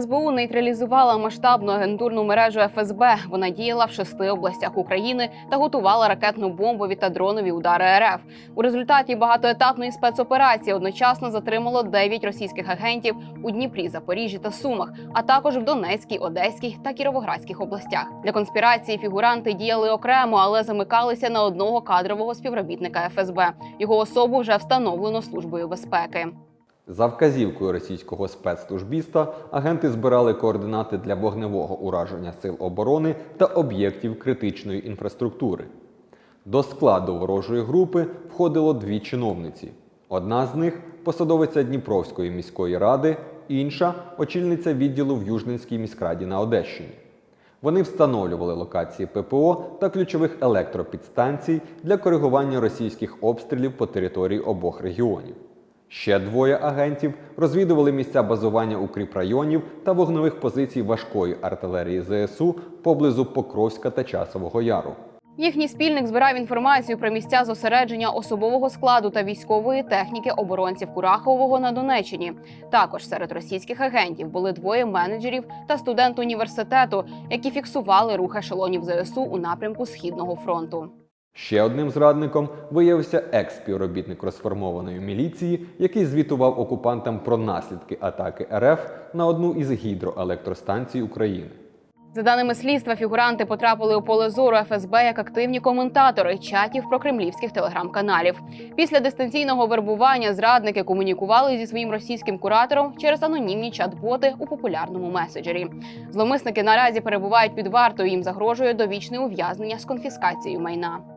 СБУ нейтралізувала масштабну агентурну мережу ФСБ. Вона діяла в шести областях України та готувала ракетно-бомбові та дронові удари РФ. У результаті багатоетапної спецоперації одночасно затримало 9 російських агентів у Дніпрі, Запоріжжі та Сумах, а також в Донецькій, Одеській та Кіровоградських областях. Для конспірації фігуранти діяли окремо, але замикалися на одного кадрового співробітника ФСБ. Його особу вже встановлено службою безпеки. За вказівкою російського спецслужбіста агенти збирали координати для вогневого ураження сил оборони та об'єктів критичної інфраструктури. До складу ворожої групи входило дві чиновниці. Одна з них посадовиця Дніпровської міської ради, інша очільниця відділу в Южненській міськраді на Одещині. Вони встановлювали локації ППО та ключових електропідстанцій для коригування російських обстрілів по території обох регіонів. Ще двоє агентів розвідували місця базування укріпрайонів та вогневих позицій важкої артилерії ЗСУ поблизу Покровська та Часового Яру. Їхній спільник збирав інформацію про місця зосередження особового складу та військової техніки оборонців Курахового на Донеччині. Також серед російських агентів були двоє менеджерів та студент університету, які фіксували рух ешелонів ЗСУ у напрямку східного фронту. Ще одним зрадником виявився екс-співробітник розформованої міліції, який звітував окупантам про наслідки атаки РФ на одну із гідроелектростанцій України. За даними слідства, фігуранти потрапили у поле зору ФСБ як активні коментатори чатів про кремлівських телеграм-каналів. Після дистанційного вербування зрадники комунікували зі своїм російським куратором через анонімні чат-боти у популярному меседжері. Зловмисники наразі перебувають під вартою. Їм загрожує довічне ув'язнення з конфіскацією майна.